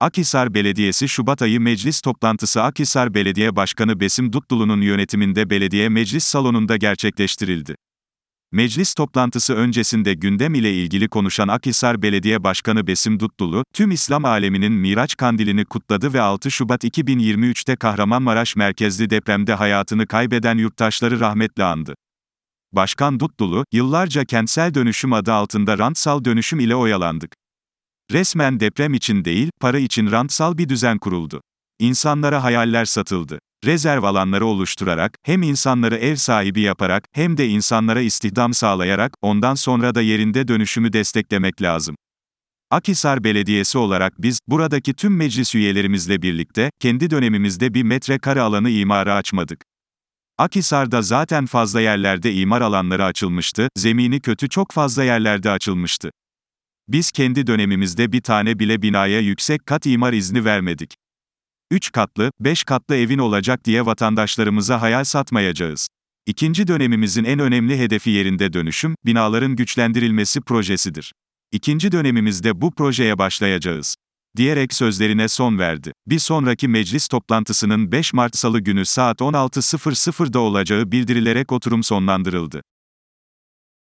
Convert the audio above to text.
Akhisar Belediyesi Şubat ayı meclis toplantısı Akhisar Belediye Başkanı Besim Dutlulu'nun yönetiminde belediye meclis salonunda gerçekleştirildi. Meclis toplantısı öncesinde gündem ile ilgili konuşan Akhisar Belediye Başkanı Besim Dutlulu, tüm İslam aleminin Miraç Kandilini kutladı ve 6 Şubat 2023'te Kahramanmaraş merkezli depremde hayatını kaybeden yurttaşları rahmetle andı. Başkan Dutlulu, yıllarca kentsel dönüşüm adı altında rantsal dönüşüm ile oyalandık. Resmen deprem için değil, para için rantsal bir düzen kuruldu. İnsanlara hayaller satıldı. Rezerv alanları oluşturarak, hem insanları ev sahibi yaparak, hem de insanlara istihdam sağlayarak, ondan sonra da yerinde dönüşümü desteklemek lazım. Akhisar Belediyesi olarak biz, buradaki tüm meclis üyelerimizle birlikte, kendi dönemimizde bir metrekare alanı imara açmadık. Akhisar'da zaten fazla yerlerde imar alanları açılmıştı, zemini kötü çok fazla yerlerde açılmıştı. Biz kendi dönemimizde bir tane bile binaya yüksek kat imar izni vermedik. 3 katlı, 5 katlı evin olacak diye vatandaşlarımıza hayal satmayacağız. İkinci dönemimizin en önemli hedefi yerinde dönüşüm, binaların güçlendirilmesi projesidir. İkinci dönemimizde bu projeye başlayacağız. Diyerek sözlerine son verdi. Bir sonraki meclis toplantısının 5 Mart Salı günü saat 16.00'da olacağı bildirilerek oturum sonlandırıldı.